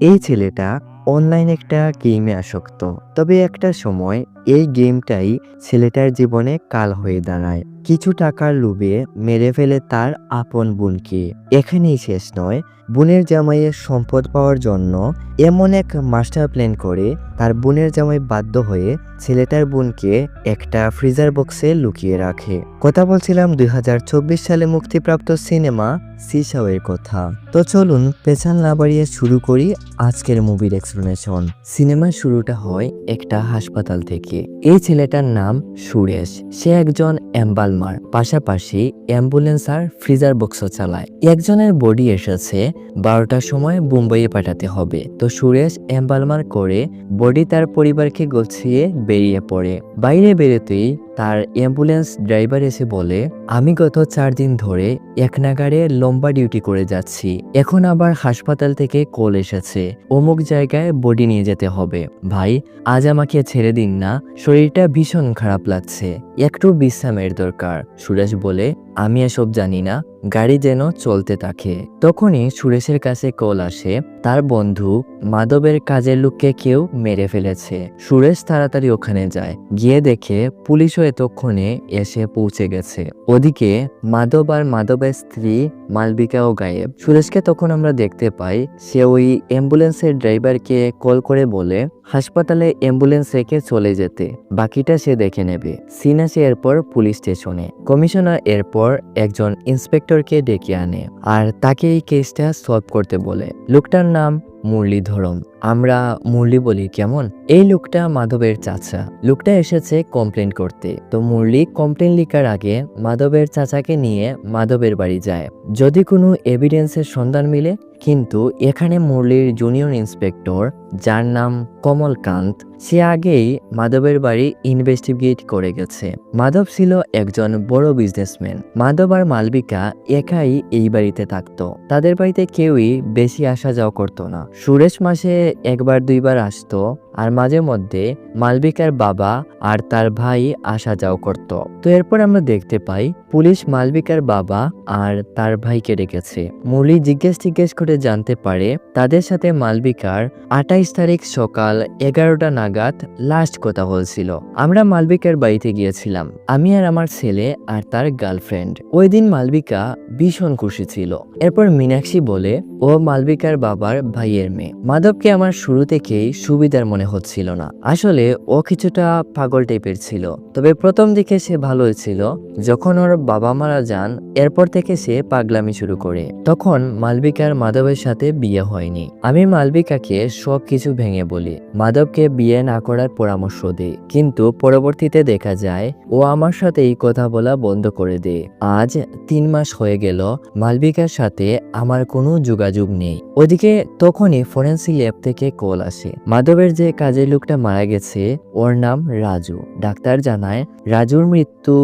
এই ছেলেটা অনলাইন একটা গেমে আসক্ত। তবে একটা সময় এই গেমটাই ছেলেটার জীবনে কাল হয়ে দাঁড়ায়। কিছু টাকার লোভে মেরে ফেলে তার আপন বোনকে। এখানেই শেষ নয়, বোনের জামাইয়ের সম্পদ পাওয়ার জন্য এমন এক মাস্টার প্ল্যান করে তার বোনের জামাই বাধ্য হয়ে ছেলেটার বোনকে একটা ফ্রিজার বক্সে লুকিয়ে রাখে। কথা বলছিলাম দুই হাজার চব্বিশ সালে মুক্তিপ্রাপ্ত সিনেমা সিসাওয়ের কথা। তো চলুন পেছান না বাড়িয়ে শুরু করি আজকের মুভির এক্সপ্লেনেশন। সিনেমার শুরুটা হয় একটা হাসপাতাল থেকে। এই ছেলেটার নাম সুরেশ। সে একজন অ্যাম্বালমার পাশাপাশি অ্যাম্বুলেন্স আর ফ্রিজার বক্সও চালায়। একজনের বডি এসেছে বারোটার সময় মুম্বাইয়ে পাঠাতে হবে। তো সুরেশ অ্যাম্বালমার করে বডি তার পরিবারকে গোছিয়ে বেরিয়ে পড়ে। বাইরে বেরোতেই তার অ্যাম্বুলেন্স ড্রাইভার এসে বলে, আমি গত চার দিন ধরে এক নাগারে লম্বা ডিউটি করে যাচ্ছি। এখন আবার হাসপাতাল থেকে কল এসেছে। অমুক জায়গায় বডি নিয়ে যেতে হবে। ভাই, আজ আমাকে ছেড়ে দিন না। শরীরটা ভীষণ খারাপ লাগছে। একটু বিশ্রামের দরকার। সুরেশ বলে, আমি এসব জানি না। গাড়ি যেন চলতে থাকে। তখনই সুরেশের কাছে কল আসে। তার বন্ধু মাধবের কাজের লোককে কেউ মেরে ফেলেছে। সুরেশ তাড়াতাড়ি ওখানে যায়। গিয়ে দেখে পুলিশও এতক্ষণে এসে পৌঁছে গেছে। ওদিকে মাধব আর মাধবের স্ত্রী মালবিকাও গায়েব। সুরেশকে তখন আমরা দেখতে পাই। সে ওই অ্যাম্বুলেন্সের ড্রাইভারকে কল করে বলে হাসপাতালে অ্যাম্বুলেন্স রেখে চলে যেতে। বাকিটা সে দেখে নেবে। সিন আসে এরপর পুলিশ স্টেশনে। কমিশনার এরপর একজন ইন্সপেক্টরকে ডেকে আনে আর তাকে এই কেসটা সলভ করতে বলে। লোকটার নাম মুরলীধরন আমরা মুরলি বলি কেমন? এই লোকটা মাধবের চাচা। লোকটা এসেছে কমপ্লেন করতে। তো মুরলি কমপ্লেন লিখার আগে মাধবের চাচাকে নিয়ে মাধবের বাড়ি যায়। যদি কোনো এভিডেন্সের সন্ধান মিলে কিন্তু এখানে মুরলির জুনিয়র ইন্সপেক্টর যার নাম কমলকান্ত সে আগেই মাধবের বাড়ি ইনভেস্টিগেট করে গেছে। মাধব ছিল একজন বড় বিজনেসম্যান মাধব আর মালবিকা একাই এই বাড়িতে থাকত। তাদের বাড়িতে কেউই বেশি আসা যাওয়া করতো না। সুরেশ মাসে একবার দুইবার আসতো। আর মাঝে মধ্যে মালবিকার বাবা আর তার ভাই আসা যাও করত। তো এরপর আমরা দেখতে পাই পুলিশ মালবিকার বাবা আর তার ভাইকে ডেকেছে। মুরলি জিজ্ঞেস জিজ্ঞেস করে জানতে পারে তাদের সাথে মালবিকার আঠাইশ তারিখ সকাল এগারোটা নাগাদ লাস্ট কথা হয়েছিল। আমরা মালবিকার বাড়িতে গিয়েছিলাম। আমি আর আমার ছেলে আর তার গার্লফ্রেন্ড। ওই দিন মালবিকা ভীষণ খুশি ছিল। এরপর মীনাক্ষী বলে, ও মালবিকার বাবার ভাইয়ের মেয়ে। মাধবকে আমার শুরু থেকেই সুবিধার মনে হচ্ছিল না। আসলে ও কিছুটা পাগল টাইপের ছিল। তবে প্রথম দিকে সে ভালোই ছিল। যখন ওর বাবা মারা যান, এরপর থেকে সে পাগলামি শুরু করে। তখন মালবিকার মাধবের সাথে বিয়ে হয়নি। আমি মালবিকাকে সব কিছু ভেঙে বলি। মাধবকে বিয়ে না করার পরামর্শ দিই। কিন্তু পরবর্তীতে দেখা যায়, ও আমার সাথে এই কথা বলা বন্ধ করে দেয়। আজ তিন মাস হয়ে গেল, মালবিকার সাথে আমার কোনো যোগাযোগ নেই। ওদিকে তখনই ফরেন্সিক ল্যাব থেকে কল আসে। মাধবের যে কাজের লোকটা মারা গেছে। ওর নাম রাজু। ডাক্তার জানায়, রাজুর মৃত্যু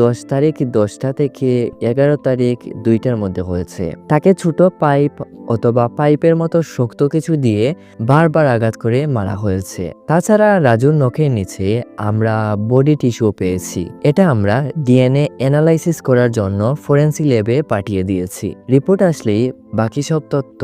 দশ তারিখ দশটা থেকে এগারো তারিখ দুইটার মধ্যে হয়েছে। তাকে ছোট পাইপ অথবা পাইপের মতো শক্ত কিছু দিয়ে বারবার আঘাত করে মারা হয়েছে। তাছাড়া রাজুর নখের নিচে আমরা বডি টিস্যু পেয়েছি। এটা আমরা ডিএনএ অ্যানালাইসিস করার জন্য ফরেন্সিক ল্যাবে পাঠিয়ে দিয়েছি। রিপোর্ট আসলেই বাকি সব তথ্য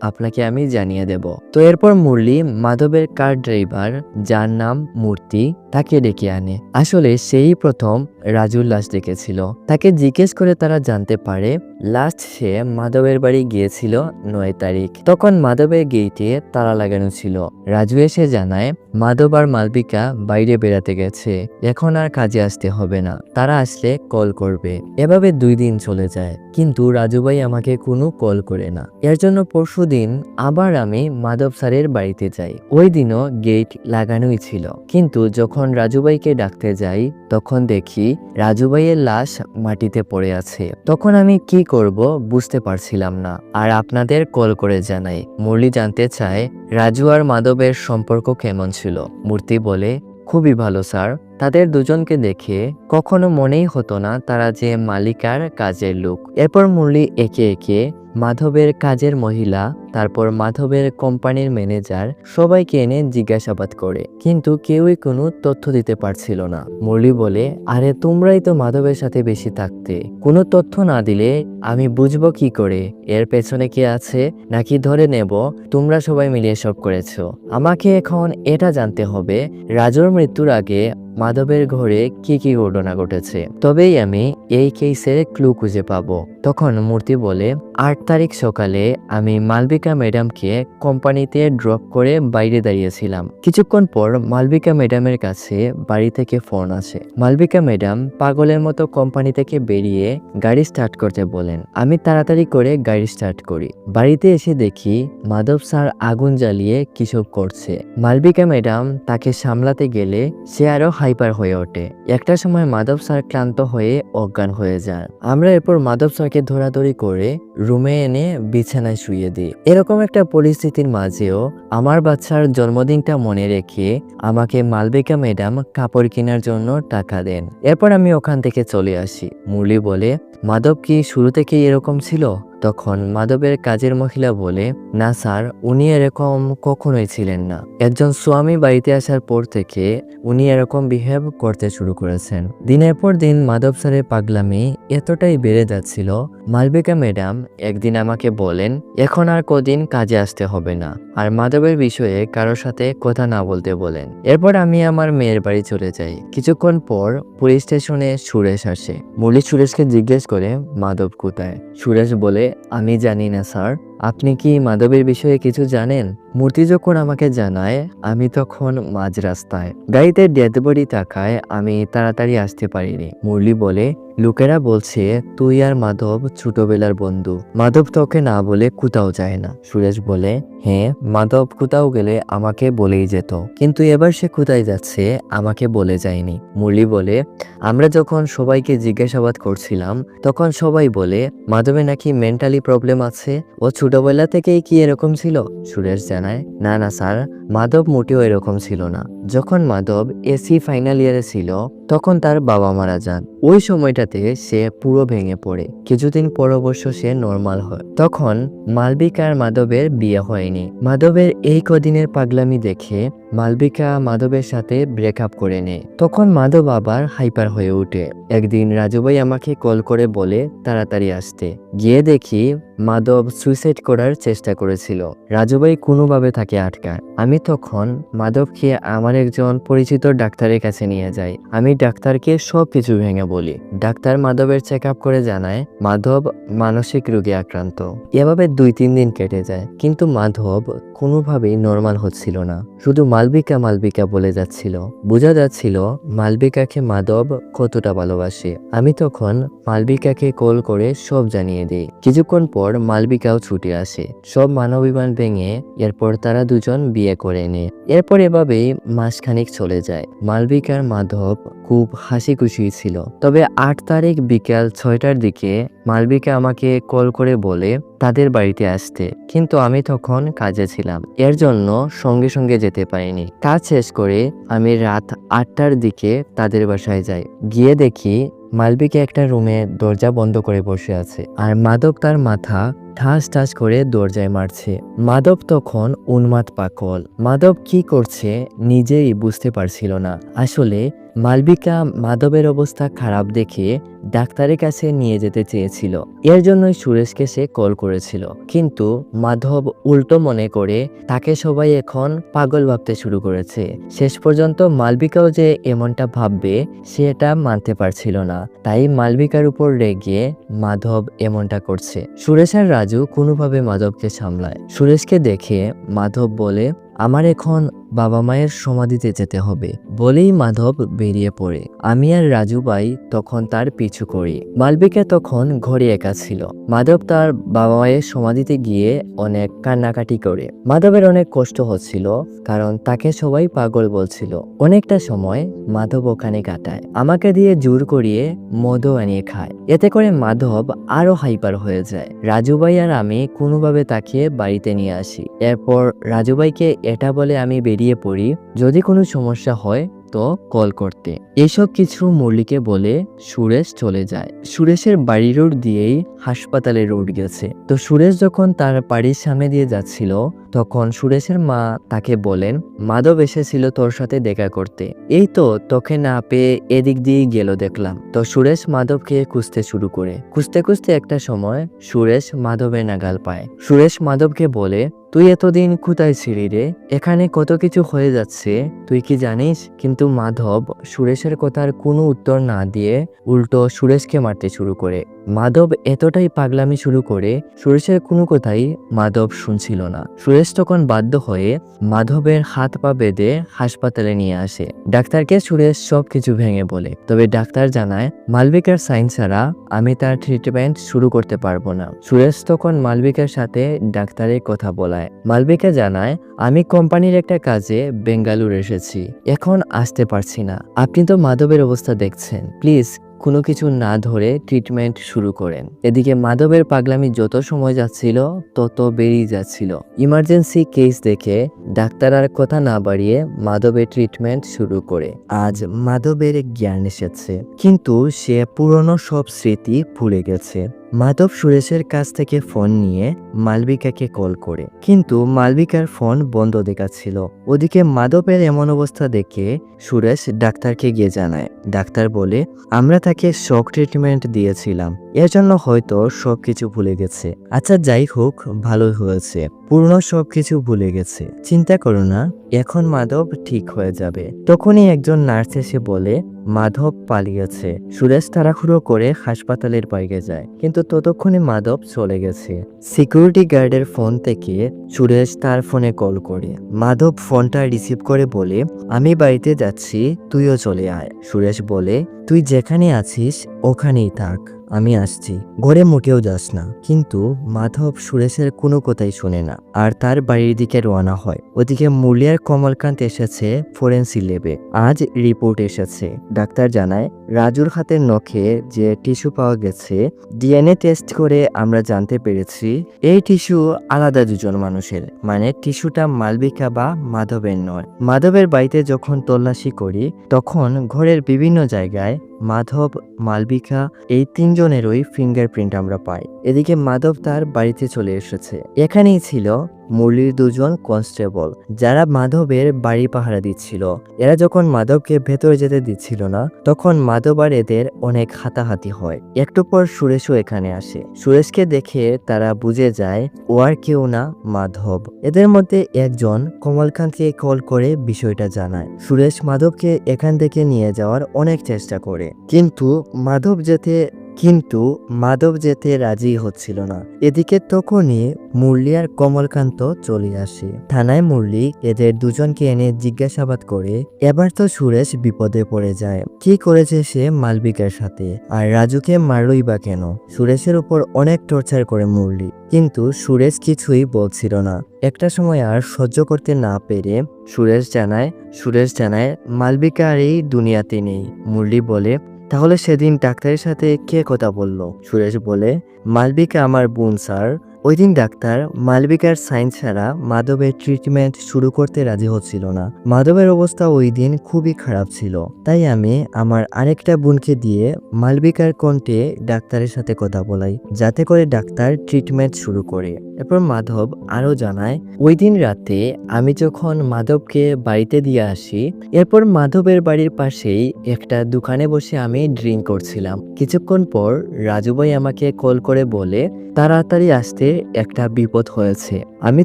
আপনাকে আমি জানিয়ে দেব। তো এরপর মুরলি মাধবের কার ড্রাইভার যার নাম মূর্তি? তাকে ডেকে আনে। আসলে সেই প্রথম রাজুর লাশ দেখেছিল। তাকে জিজ্ঞেস করে তারা জানতে পারে লাস্ট সে মাধবের বাড়ি গিয়েছিল নয় তারিখ। তখন মাধবের গেইটে তালা লাগানো ছিল। রাজু এসে জানায়, মাধব আর মালবিকা বাইরে বেড়াতে গেছে। এখন আর কাজে আসতে হবে না। তারা আসলে কল করবে। এভাবে দুই দিন চলে যায়। কিন্তু রাজু ভাই আমাকে কোনো কল করে না। এর জন্য পরশু দিন আবার আমি মাধব স্যারের বাড়িতে যাই। ওই দিনও গেট লাগানোই ছিল। কিন্তু যখন রাজু ভাইকে ডাকতে যাই, তখন দেখি রাজু ভাইয়ের লাশ মাটিতে পড়ে আছে। তখন আমি কি করব বুঝতে পারছিলাম না, আর আপনাদের কল করে জানাই। মুরলি জানতে চায়, রাজু আর মাধবের সম্পর্ক কেমন ছিল। মূর্তি বলে, খুবই ভালো, স্যার। তাদের দুজনকে দেখে কখনো মনেই হতো না তারা যে মালিকার কাজের লোক। এরপর মুরলি একে একে মাধবের কাজের মহিলা, তারপর মাধবের কোম্পানির ম্যানেজার সবাইকে এনে জিজ্ঞাসাবাদ করে। কিন্তু কেউই কোনো তথ্য দিতে পারছিল না। মুরলি বলে, আরে, তোমরাই তো মাধবের সাথে বেশি থাকতে। কোনো তথ্য না দিলে আমি বুঝব কি করে? এর পেছনে কে আছে? নাকি ধরে নেব, তোমরা সবাই মিলিয়ে সব করেছ। আমাকে এখন এটা জানতে হবে, রাজুর মৃত্যুর আগে মাধবের ঘরে কি কি ঘটনা ঘটেছে? তবেই আমি এই কেসের ক্লু খুঁজে পাবো। তখন মূর্তি বলে, আট তারিখ সকালে আমি মালবিকা ম্যাডামকে কোম্পানিতে ড্রপ করে বাইরে দাঁড়িয়েছিলাম। কিছুক্ষণ পর মালবিকা ম্যাডামের কাছে বাড়ি থেকে ফোন আসে। মালবিকা ম্যাডাম পাগলের মতো কোম্পানি থেকে বেরিয়ে গাড়ি স্টার্ট করতে বলেন। আমি তাড়াতাড়ি করে গাড়ি স্টার্ট করি। বাড়িতে এসে দেখি মাধব স্যার আগুন জ্বালিয়ে কিসব করছে। মালবিকা ম্যাডাম তাকে সামলাতে গেলে সে আরও হাইপার হয়ে ওঠে। একটা সময় মাধব স্যার ক্লান্ত হয়ে অজ্ঞান হয়ে যান। আমরা এরপর মাধব স্যারকে ধরাধরি করে রুমে এনে বিছানায় শুয়ে দিই। এরকম একটা পরিস্থিতির মাঝেও আমার বাচ্চার জন্মদিনটা মনে রেখে আমাকে মালবিকা ম্যাডাম কাপড় কেনার জন্য টাকা দেন। এরপর আমি ওখান থেকে চলে আসি। মুরলি বলে, মাধব কি শুরু থেকেই এরকম ছিল? তখন মাধবের কাজের মহিলা বলে, না স্যার, উনি এরকম কখনোই ছিলেন না। একজন স্বামী বাড়িতে আসার পর থেকে উনি এরকম বিহেভ করতে শুরু করেছেন। দিনের পর দিন মাধব স্যারের পাগলামি এতটাই বেড়ে যাচ্ছিল, মালবিকা ম্যাডাম একদিন আমাকে বলেন, এখন আর কদিন কাজে আসতে হবে না। আর মাধবের বিষয়ে কারোর সাথে কথা না বলতে বলেন। এরপর আমি আমার মেয়ের বাড়ি চলে যাই। কিছুক্ষণ পর পুলিশ স্টেশনে সুরেশ আসে। মুরলি সুরেশকে জিজ্ঞেস করে, মাধব কোথায়? সুরেশ বলে আমি জানি না স্যার। আপনি কি মাধবের বিষয়ে কিছু জানেন? মূর্তি যখন আমাকে জানায়, আমি তখন মাঝ রাস্তায় গাড়িতে ডেড বডি থাকায় আমি তাড়াতাড়ি আসতে পারিনি। মুরলি বলে, লোকেরা বলছে, তুই আর মাধব ছোটবেলার বন্ধু। মাধব তোকে না বলে কোথাও যায় না। সুরেশ বলে হ্যাঁ মাধব কোথাও গেলে আমাকে বলেই যেত। কিন্তু এবার সে কোথায় যাচ্ছে, আমাকে বলে যায়নি। মুরলি বলে, আমরা যখন সবাইকে জিজ্ঞাসাবাদ করছিলাম, তখন সবাই বলে, মাধবে নাকি মেন্টালি প্রবলেম আছে? ও ছোটবেলা থেকেই কি এরকম ছিল? সুরেশ জানায়, না না, স্যার, মাধব মোটেও এরকম ছিল না। যখন মাধব এসি ফাইনাল ইয়ারে ছিল, তখন তার বাবা মারা যান। ওই সময়টাতে সে পুরো ভেঙে পড়ে। কিছুদিন পর অবশ্য সে নর্মাল হয়। তখন মালবিকা আর মাধবের বিয়ে হয়নি। মাধবের এই কদিনের পাগলামি দেখে মালবিকা মাধবের সাথে ব্রেকআপ করে নেয়। তখন মাধব আবার হাইপার হয়ে ওঠে। একদিন রাজুভাই আমাকে কল করে বলে, তাড়াতাড়ি আসতে। গিয়ে দেখি মাধব সুইসাইড করার চেষ্টা করেছিল। রাজুভাই কোনোভাবে তাকে আটকায়। আমি তখন মাধবকে আমার একজন পরিচিত ডাক্তারের কাছে নিয়ে যাই। আমি ডাক্তারকে সব কিছু ভেঙে বলি। ডাক্তার মাধবের চেক আপ করে জানায়, মাধব মানসিক রোগে আক্রান্ত। এভাবে দুই তিন দিন কেটে যায়। কিন্তু মাধব কোনোভাবেই নর্মাল হচ্ছিল না। শুধু মালবিকা মালবিকা বলে যাচ্ছিল। বোঝা যাচ্ছিল মালবিকাকে মাধব কতটা ভালোবাসে। আমি তখন মালবিকাকে কল করে সব জানিয়ে দিই। কিছুক্ষণ পর মালবিকাও ছুটে আসে। সব মানবিমান ভেঙে এরপর তারা দুজন বিয়ে করে নেয়। এরপর এভাবেই মাসখানিক চলে যায়। মালবিকার মাধব খুব হাসি খুশি ছিল। তবে আট তারিখ বিকাল ছয়টার দিকে মালবিকা আমাকে কল করে বলে, তাদের বাড়িতে আসতে। কিন্তু আমি তখন কাজে ছিলাম। এর জন্য সঙ্গে সঙ্গে যেতে পারিনি। কাজ শেষ করে আমি রাত আটটার দিকে তাদের বাসায় যাই। গিয়ে দেখি মালবিকা একটা রুমে দরজা বন্ধ করে বসে আছে। আর মাধব তার মাথা ঠাস ঠাস করে দরজায় মারছে। মাধব তখন উন্মাদ পাকল মাধব কি করছে নিজেই বুঝতে পারছিল না। আসলে মালবিকা মাধবের অবস্থা খারাপ দেখে ডাক্তারের কাছে নিয়ে যেতে চেয়েছিল। এর জন্যই সুরেশকে সে কল করেছিল। কিন্তু মাধব উল্টো মনে করে তাকে সবাই এখন পাগল ভাবতে শুরু করেছে। শেষ পর্যন্ত মালবিকাও যে এমনটা ভাববে, সে এটা মানতে পারছিল না। তাই মালবিকার উপর রেগে মাধব এমনটা করছে। সুরেশ আর রাজু কোনোভাবে মাধবকে সামলায়। সুরেশকে দেখে মাধব বলে, আমার এখন বাবা মায়ের সমাধিতে যেতে হবে বলেই মাধব বেরিয়ে পড়ে। আমি আর রাজু ভাই তখন তার পিছু করি। মালবিকা তখন ঘরে একা ছিল। মাধব তার বাবা মায়ের সমাধিতে গিয়ে অনেক কান্নাকাটি করে। মাধবের অনেক কষ্ট হচ্ছিল, কারণ তাকে সবাই পাগল বলছিল। অনেকটা সময় মাধব ওখানে কাটায়। আমাকে দিয়ে জোর করিয়ে মদও আনিয়ে খায়। এতে করে মাধব আরও হাইপার হয়ে যায়। রাজুভাই আর আমি কোনোভাবে তাকে বাড়িতে নিয়ে আসি। এরপর রাজুভাইকে এটা বলে আমি বেরিয়ে পড়ি। যদি কোনো সমস্যা হয়, তো কল করতে। এসব কিছু মুরলিকে বলে সুরেশ চলে যায়। সুরেশের বাড়ি রোড দিয়েই হাসপাতালে রোড গেছে। তো সুরেশ যখন তার বাড়ির সামনে দিয়ে যাচ্ছিল, তখন সুরেশের মা তাকে বলেন, মাধব এসেছিল তোর সাথে দেখা করতে। এই তো তোকে না পেয়ে এদিক দিয়ে গেল দেখলাম। তো সুরেশ মাধবকে খুঁজতে শুরু করে। খুঁজতে খুঁজতে একটা সময় সুরেশ মাধবের নাগাল পায়। সুরেশ মাধবকে বলে তুই এতদিন কোথায় ছিলি রে? এখানে কত কিছু হয়ে যাচ্ছে, তুই কি জানিস? কিন্তু মাধব, সুরেশের কথার কোনো উত্তর না দিয়ে উল্টো সুরেশকে মারতে শুরু করে। মাধব এতটাই পাগলামি শুরু করে সুরেশের কোনো কথাই মাধব শুনছিল না। সুরেশ তখন বাধ্য হয়ে মাধবের হাত পা বেঁধে হাসপাতালে নিয়ে আসে। ডাক্তারকে সুরেশ সব কিছু ভেঙে বলে, তবে ডাক্তার জানায়, মালবিকার সাইন ছাড়া আমি তার ট্রিটমেন্ট শুরু করতে পারব না। সুরেশ তখন মালবিকার সাথে ডাক্তারের কথা বলায়। মালবিকা জানায়, আমি কোম্পানির একটা কাজে বেঙ্গালুর এসেছি, এখন আসতে পারছি না। আপনি তো মাধবের অবস্থা দেখছেন, প্লিজ কোনো কিছু না ধরে ট্রিটমেন্ট শুরু করেন। এদিকে মাধবের পাগলামি যত সময় যাচ্ছিল, তত বেরিয়ে যাচ্ছিল। ইমার্জেন্সি কেস দেখে ডাক্তার আর কথা না বাড়িয়ে মাধবের ট্রিটমেন্ট শুরু করে। আজ মাধবের জ্ঞান এসেছে, কিন্তু সে পুরনো সব স্মৃতি ভুলে গেছে। মাধব সুরেশের কাছ থেকে ফোন নিয়ে মালবিকাকে কল করে। কিন্তু মালবিকার ফোন বন্ধ দেখাচ্ছিল ওদিকে মাধবের এমন অবস্থা দেখে সুরেশ ডাক্তারকে গিয়ে জানায়। ডাক্তার বলে, আমরা তাকে শক ট্রিটমেন্ট দিয়েছিলাম। এর জন্য হয়তো সব কিছু ভুলে গেছে। আচ্ছা যাই হোক, ভালোই হয়েছে। পূর্ণ সব কিছু ভুলে গেছে। চিন্তা করো না, এখন মাধব ঠিক হয়ে যাবে। তখনই একজন নার্স এসে বলে, মাধব পালিয়েছে। সুরেশ তাড়াহুড়ো করে হাসপাতালের বাইরে যায়। কিন্তু ততক্ষণে মাধব চলে গেছে। সিকিউরিটি গার্ডের ফোন থেকে সুরেশ তার ফোনে কল করে। মাধব ফোনটা রিসিভ করে বলে, আমি বাড়িতে যাচ্ছি, তুইও চলে আয়। সুরেশ বলে, তুই যেখানে আছিস, ওখানেই থাক। আমি আসছি। ঘরে মোটেও যাস না। কিন্তু মাধব সুরেশের কোনো কথাই শোনে না। আর তার বাড়ির দিকে রওনা হয়। ওদিকে মুলিয়ার কমলকান্ত এসেছে ফোরেন্সি লেবে আজ রিপোর্ট এসেছে। ডাক্তার জানায়, রাজুর হাতের নখে যে টিস্যু পাওয়া গেছে, ডিএনএ টেস্ট করে আমরা জানতে পেরেছি, এই টিস্যু আলাদা দুজন মানুষের। মানে টিস্যুটা মালবিকা বা মাধবের নয়। মাধবের বাড়িতে যখন তল্লাশি করি, তখন ঘরের বিভিন্ন জায়গায় মাধব, মালবিকা এই তিনজনেরই ফিঙ্গারপ্রিন্ট আমরা পাই। এদিকে মাধব তার বাড়িতে চলে এসেছে। এখানেই ছিল মুরলির দুজন কনস্টেবল, যারা মাধবের বাড়ি পাহারা দিচ্ছিল। এরা যখন মাধবকে ভেতরে যেতে দিচ্ছিল না, তখন মাধব আর এদের অনেক হাতাহাতি হয়। একটু পর সুরেশও এখানে আসে। সুরেশকে দেখে তারা বুঝে যায়, ও আর কেউ না মাধব। এদের মধ্যে একজন কমলকান্তকে কল করে বিষয়টা জানায়। সুরেশ মাধবকে এখান থেকে নিয়ে যাওয়ার অনেক চেষ্টা করে। কিন্তু মাধব যেতে কিন্তু মাধব যেতে রাজি হচ্ছিল না। এদিকে তখনই মুরলি আর কমলকান্ত চলে আসে। থানায় মুরলি এদের দুজনকে এনে জিজ্ঞাসাবাদ করে, এবার তো সুরেশ বিপদে পড়ে যায়। কি করেছে সে মালবিকার সাথে? আর রাজুকে মারলই বা কেন? সুরেশের উপর অনেক টর্চার করে মুরলি। কিন্তু সুরেশ কিছুই বলছিল না। একটা সময় আর সহ্য করতে না পেরে সুরেশ জানায় সুরেশ জানায়, মালবিকা আর এই দুনিয়াতে নেই। মুরলি বলে তাহলে সেদিন ডাক্তারের সাথে কে কথা বলল? সুরেশ বলে, মালবিকা আমার বোন, স্যার। ওই দিন ডাক্তার মালবিকার সাইন ছাড়া মাধবের ট্রিটমেন্ট শুরু করতে রাজি হচ্ছিল না। মাধবের অবস্থা ওই দিন খুবই খারাপ ছিল। তাই আমি আমার আরেকটা বোনকে দিয়ে মালবিকার কণ্ঠে ডাক্তারের সাথে কথা বলাই, যাতে করে ডাক্তার ট্রিটমেন্ট শুরু করে। এরপর মাধব আরও জানায়, ওই দিন রাতে আমি যখন মাধবকে বাড়িতে দিয়ে আসি, এরপর মাধবের বাড়ির পাশেই একটা দোকানে বসে আমি ড্রিঙ্ক করছিলাম। কিছুক্ষণ পর রাজু ভাই আমাকে কল করে বলে, তাড়াতাড়ি আসতে একটা বিপদ হয়েছে। আমি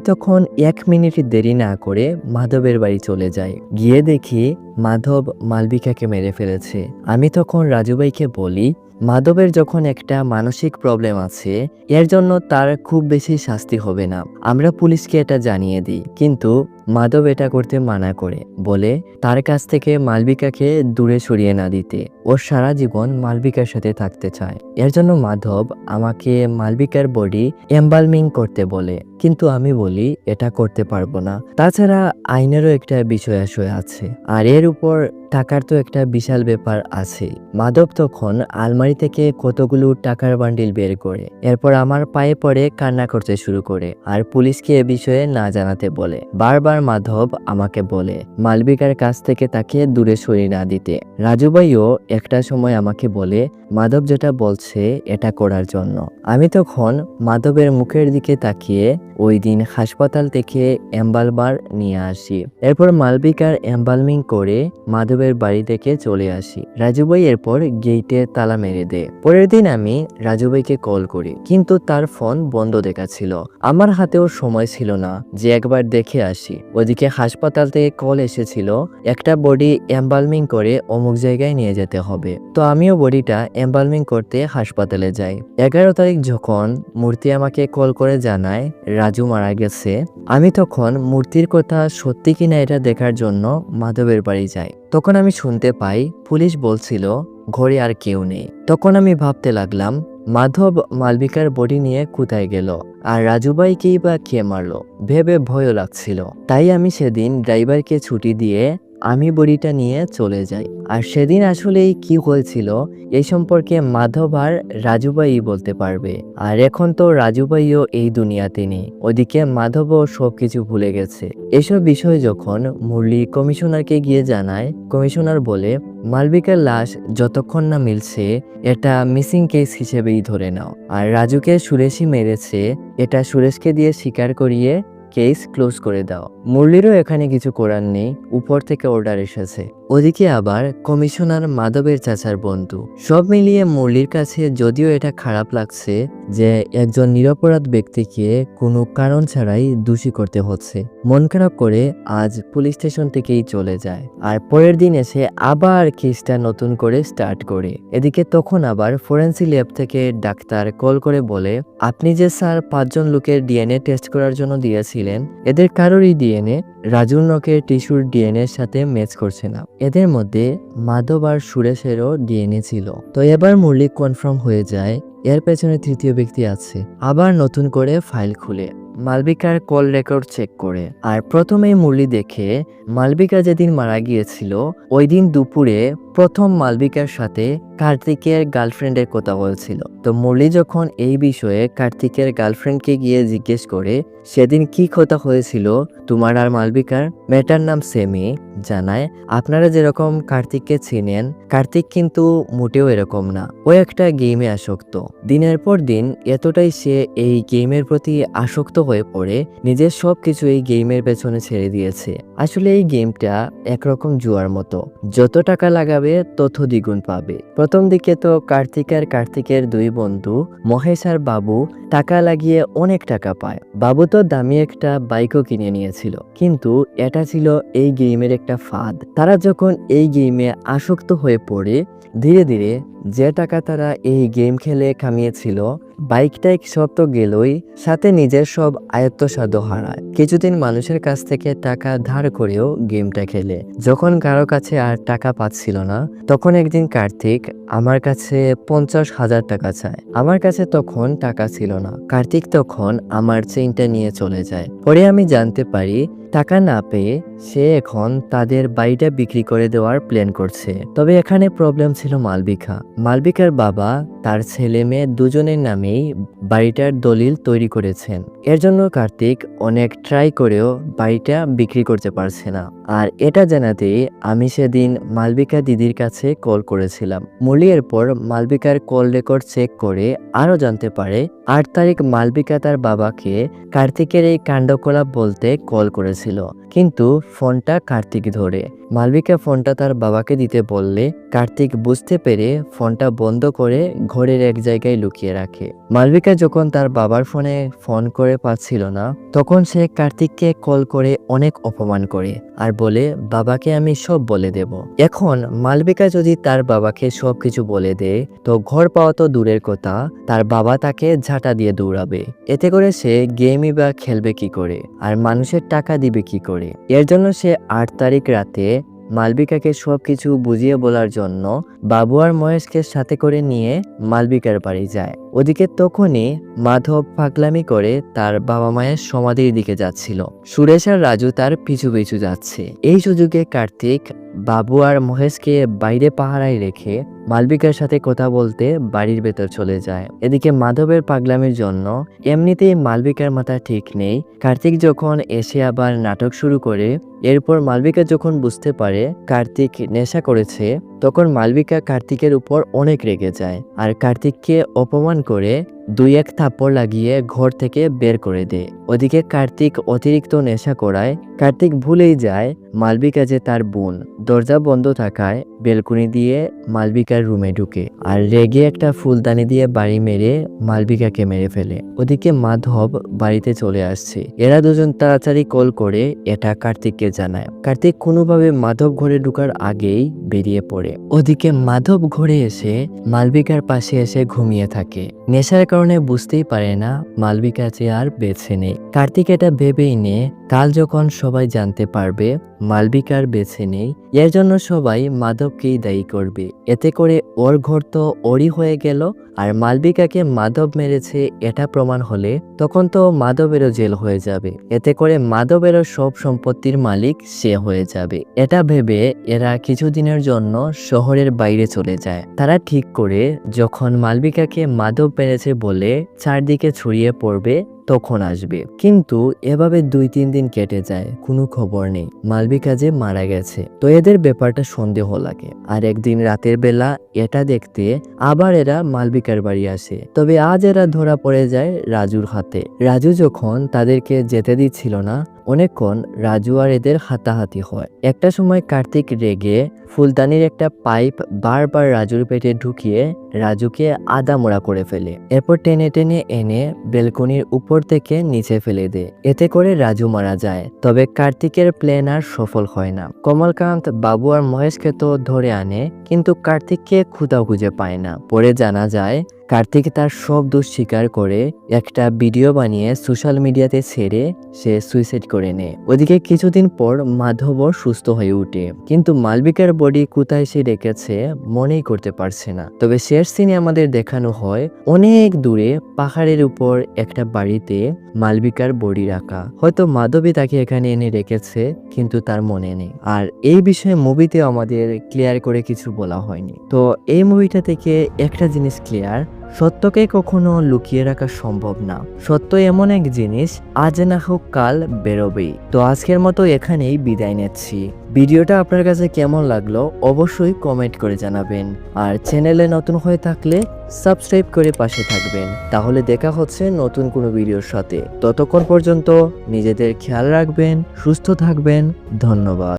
তখন এক মিনিট দেরি না করে মাধবের বাড়ি চলে যাই। গিয়ে দেখি মাধব মালবিকাকে মেরে ফেলেছে। আমি তখন রাজু ভাইকে বলি মাধবের যখন একটা মানসিক প্রবলেম আছে, এর জন্য তার খুব বেশি শাস্তি হবে না। আমরা পুলিশকে এটা জানিয়ে দিই। কিন্তু মাধব এটা করতে মানা করে, বলে, তার কাছ থেকে মালবিকাকে দূরে সরিয়ে না দিতে। ও সারা জীবন মালবিকার সাথে থাকতে চায়। এর জন্য মাধব আমাকে মালবিকার বডি এম্বালমিং করতে বলে। কিন্তু আমি বলি, এটা করতে পারব না। তাছাড়া আইনেরও একটা বিষয় আশয় আছে। আর এর উপর টাকার তো একটা বিশাল ব্যাপার আছে। মাধব তখন আলমারি থেকে কতগুলো টাকার বান্ডিল বের করে। এরপর আমার পায়ে পড়ে কান্না করতে শুরু করে। আর পুলিশকে এ বিষয়ে না জানাতে বলে। বারবার মাধব আমাকে বলে, মালবিকার কাছ থেকে তাকে দূরে সরিয়ে না দিতে। রাজু ভাইও একটা সময় আমাকে বলে, মাধব যেটা বলছে এটা করার জন্য। আমি তখন মাধবের মুখের দিকে তাকিয়ে ওই দিন হাসপাতাল থেকে এম্বালবার নিয়ে আসি। এরপর মালবিকার এম্বালমিং করে মাধবের বাড়ি থেকে চলে আসি। রাজু ভাই এরপর গেইটে তালা মেরে দেয়। পরের দিন আমি রাজু ভাইকে কল করি, কিন্তু তার ফোন বন্ধ দেখাচ্ছিল আমার হাতেও সময় ছিল না যে একবার দেখে আসি। ওদিকে হাসপাতাল থেকে কল এসেছিল, একটা বডি এম্বালমিং করে অমুক জায়গায় নিয়ে যেতে হবে। তো আমিও বডিটা এম্বালমিং করতে হাসপাতালে যাই। এগারো তারিখ যখন মূর্তি আমাকে কল করে জানায়, রাজু মারা গেছে, আমি তখন মূর্তির কথা সত্যি কিনা এটা দেখার জন্য মাধবের বাড়ি যাই। তখন আমি শুনতে পাই, পুলিশ বলছিল, ঘরে আর কেউ নেই। তখন আমি ভাবতে লাগলাম, মাধব মালবিকার বডি নিয়ে কোথায় গেল? আর রাজুবাইকেই বা কে মারলো? ভেবে ভয়ও লাগছিল। তাই আমি সেদিন ড্রাইভারকে ছুটি দিয়ে আমি বড়িটা নিয়ে চলে যাই। আর সেদিন আসলেই কি হয়েছিল এই সম্পর্কে মাধব আর রাজুবাই বলতে পারবে। আর এখন তো রাজুবাইও এই দুনিয়াতে নেই। ওদিকে মাধবও সবকিছু ভুলে গেছে। এসব বিষয় যখন মুরলি কমিশনারকে গিয়ে জানায়, কমিশনার বলে, মালবিকার লাশ যতক্ষণ না মিলছে, এটা মিসিং কেস হিসেবেই ধরে নাও। আর রাজুকে সুরেশই মেরেছে, এটা সুরেশকে দিয়ে স্বীকার করিয়ে কেস ক্লোজ করে দাও। মুরলিরও এখানে কিছু করার নেই, উপর থেকে অর্ডার এসেছে। ওদিকে আবার কমিশনার মাধবের চাচার বন্ধু। সব মিলিয়ে মুরলির কাছে যদিও এটা খারাপ লাগছে যে একজন নিরপরাধ ব্যক্তিকে কোনো কারণ ছাড়াই দোষী করতে হচ্ছে। মন খারাপ করে আজ পুলিশ স্টেশন থেকেই চলে যায়। আর পরের দিন এসে আবার কেসটা নতুন করে স্টার্ট করে। এদিকে তখন আবার ফরেন্সিক ল্যাব থেকে ডাক্তার কল করে বলে, আপনি যে স্যার পাঁচজন লোকের ডিএনএ টেস্ট করার জন্য দিয়েছিলেন, এদের কারোরই ডিএনএ রাজুল নখের টিস্যুর ডিএনএর সাথে ম্যাচ করছে না। এদের মধ্যে মাধব আর সুরেশেরও ডিএনএ ছিল। তো এবার মুরলিক কনফার্ম হয়ে যায়, এর পেছনে তৃতীয় ব্যক্তি আছে। আবার নতুন করে ফাইল খুলে, মালবিকার কল রেকর্ড চেক করে। আর প্রথমে মুরলি দেখে মালবিকা যেদিন মারা গিয়েছিল ওই দিন দুপুরে প্রথম মালবিকার সাথে কার্তিকের গার্লফ্রেন্ডের কথা বলছিল। তো মুরলি যখন এই বিষয়ে কার্তিকের গার্লফ্রেন্ডকে গিয়ে জিজ্ঞেস করে, সেদিন কি কথা হয়েছিল? তোমার আর মালবিকার? মেয়েটার নাম সেমি জানায়, আপনারা যেরকম কার্তিককে চিনেন, কার্তিক কিন্তু মোটেও এরকম না। ও একটা গেমে আসক্ত। দিনের পর দিন এতটাই সে এই গেমের প্রতি আসক্ত হয়ে পড়ে, নিজের সব কিছু এই গেমের পেছনে ছেড়ে দিয়েছে। আসলে এই গেমটা একরকম জুয়ার মতো। যত টাকা লাগাবে তত দ্বিগুণ পাবে। প্রথম দিকে তো কার্তিক আর কার্তিকের দুই বন্ধু, মহেশ আর বাবু, টাকা লাগিয়ে অনেক টাকা পায়। বাবু তো দামি একটা বাইকও কিনে নিয়েছিল। কিন্তু এটা ছিল এই গেমের একটা ফাঁদ। তারা যখন এই গেমে আসক্ত হয়ে পড়ে, ধীরে ধীরে যে টাকা তারা এই গেম খেলে কামিয়েছিল বাইকটাই সব তো গেলই, সাথে নিজের সব আয়ত্তসাধ্য হারায়। কিছুদিন মানুষের কাছ থেকে টাকা ধার করেও গেমটা খেলে। যখন কারও কাছে আর টাকা পাচ্ছিল না, তখন একদিন কার্তিক আমার কাছে পঞ্চাশ হাজার টাকা চায়। আমার কাছে তখন টাকা ছিল না। কার্তিক তখন আমার চেইনটা নিয়ে চলে যায়। পরে আমি জানতে পারি, টাকা না পেয়ে সে এখন তাদের বাড়িটা বিক্রি করে দেওয়ার প্ল্যান করছে। তবে এখানে প্রবলেম ছিল মালবিকা। মালবিকার বাবা, তার ছেলে মেয়ে দুজনের নামেই বাড়িটার দলিল তৈরি করেছেন। এর জন্য কার্তিক অনেক ট্রাই করেও বাড়িটা বিক্রি করতে পারছে না। আর এটা জানাতেই আমি সেদিন মালবিকা দিদির কাছে কল করেছিলাম। মুলি এরপর মালবিকার কল রেকর্ড চেক করে আরও জানতে পারে আট তারিখ মালবিকা তার বাবাকে কার্তিকের এই কাণ্ডকলাপ বলতে কল করেছিল। কিন্তু ফোনটা কার্তিক ধরে। মালবিকা ফোনটা তার বাবাকে দিতে বললে, কার্তিক বুঝতে পেরে ফোনটা বন্ধ করে ঘরের এক জায়গায় লুকিয়ে রাখে। মালবিকা যখন তার বাবার ফোনে ফোন করে পাচ্ছিল না, তখন সে কার্তিককে কল করে অনেক অপমান করে আর বলে, বাবাকে আমি সব বলে দেব। এখন মালবিকা যদি তার বাবাকে সব কিছু বলে দেয়, তো ঘর পাওয়া তো দূরের কথা, তার বাবা তাকে ঝাঁটা দিয়ে দৌড়াবে। এতে করে সে গেমই বা খেলবে কি করে? আর মানুষের টাকা দিবে কি করে? এর জন্য সে আট তারিখ রাতে মালবিকাকে সবকিছু বুঝিয়ে বলার জন্য বাবু আর মহেশকে সাথে করে নিয়ে মালবিকার বাড়ি যায়। ওদিকে তখনই মাধব পাগলামি করে তার বাবা মায়ের সমাধির দিকে যাচ্ছিল। সুরেশ আর রাজু তার পিছু পিছু যাচ্ছে। এই সুযোগে কার্তিক বাবু আর মহেশকে বাইরে পাহারায় রেখে মালবিকার সাথে কথা বলতে বাড়ির ভেতর চলে যায়। এদিকে মাধবের পাগলামের জন্য এমনিতেই মালবিকার মাথা ঠিক নেই। কার্তিক যখন এসে আবার নাটক শুরু করে, এরপর মালবিকা যখন বুঝতে পারে কার্তিক নেশা করেছে তখন মালবিকা কার্তিকের উপর অনেক রেগে যায় আর কার্তিককে অপমান করে দুই এক থাপ্পড় লাগিয়ে ঘর থেকে বের করে দেয়। ওদিকে কার্তিক অতিরিক্ত নেশা করায়। কার্তিক ভুলেই যায় মালবিকা যে তার বোন। দরজা বন্ধ থাকায় বেলকুনি দিয়ে মালবিকার রুমে ঢুকে আর রেগে একটা ফুলদানি দিয়ে বাড়ি মেরে মালবিকাকে মেরে ফেলে। ওদিকে মাধব বাড়িতে চলে আসছে। এরা দুজন তাড়াতাড়ি কল করে এটা কার্তিককে জানায়। কার্তিক কোনোভাবে মাধব ঘরে ঢুকার আগেই বেরিয়ে পড়ে। ওদিকে মাধব ঘরে এসে মালবিকার পাশে এসে ঘুমিয়ে থাকে। নেশার কারণে বুঝতেই পারে না মালবিকা যে আর বেছে নেই। কার্তিক এটা ভেবেই নে কাল যখন সবাই জানতে পারবে মালবিকার বেছে নেই, এর জন্য সবাই মাধবকেই দায়ী করবে। এতে করে ওর ঘর তো ওরই হয়ে গেল, আর মালবিকাকে মাধব মেরেছে এটা প্রমাণ হলে তখন তো মাধবেরও জেল হয়ে যাবে। এতে করে মাধবেরও সব সম্পত্তির মালিক সে হয়ে যাবে। এটা ভেবে এরা কিছুদিনের জন্য শহরের বাইরে চলে যায়। তারা ঠিক করে যখন মালবিকাকে মাধব মেরেছে বলে চারদিকে ছড়িয়ে পড়বে তখন আসবে। কিন্তু এভাবে দুই তিন দিন কেটে যায়, কোনো খবর নেই। মালবিকা যে মারা গেছে, তো এদের ব্যাপারটা সন্দেহ লাগে। আর একদিন রাতের বেলা এটা দেখতে আবার এরা মালবিকার বাড়ি আসে। তবে আজ এরা ধরা পড়ে যায় রাজুর হাতে। রাজু যখন তাদেরকে যেতে দিচ্ছিল না অনেকক্ষণ রাজু আর এদের হাতাহাতি হয়। একটা সময় কার্তিক রেগে ফুলদানির একটা পাইপ বারবার রাজুর পেটে ঢুকিয়ে রাজুকে আদামোড়া করে ফেলে। এরপর টেনে টেনে এনে বেলকনির উপর থেকে নিচে ফেলে দেয়। এতে করে রাজু মারা যায়। তবে কার্তিকের প্ল্যান আর সফল হয় না। কমলকান্ত, বাবু আর মহেশকে তো ধরে আনে, কিন্তু কার্তিককে খুঁজাও খুঁজে পায় না। পরে জানা যায় কার্তিক তার সব দোষ স্বীকার করে একটা ভিডিও বানিয়ে সোশ্যাল মিডিয়াতে ছেড়ে সে সুইসাইড করে নেয়। ওদিকে কিছুদিন পর মাধবও সুস্থ হয়ে ওঠে। কিন্তু মালবিকার বডি কোথায় সে রেখেছে মনেই করতে পারছে না। তবে শেষ সিনে আমাদের দেখানো হয়, অনেক দূরে পাহাড়ের উপর একটা বাড়িতে মালবিকার বডি রাখা। হয়তো মাধবী তাকে এখানে এনে রেখেছে, কিন্তু তার মনে নেই। আর এই বিষয়ে মুভিতে আমাদের ক্লিয়ার করে কিছু বলা হয়নি। তো এই মুভিটা থেকে একটা জিনিস ক্লিয়ার সত্যকে কখনো লুকিয়ে রাখা সম্ভব না। সত্য এমন এক জিনিস, আজ না হোক কাল বেরোবেই। তো আজকের মতো এখানেই বিদায় নিচ্ছি। ভিডিওটা আপনার কাছে কেমন লাগল অবশ্যই কমেন্ট করে জানাবেন। আর চ্যানেলে নতুন হয়ে থাকলে সাবস্ক্রাইব করে পাশে থাকবেন। তাহলে দেখা হচ্ছে নতুন কোনো ভিডিওর সাথে। ততক্ষণ পর্যন্ত নিজেদের খেয়াল রাখবেন, সুস্থ থাকবেন। ধন্যবাদ।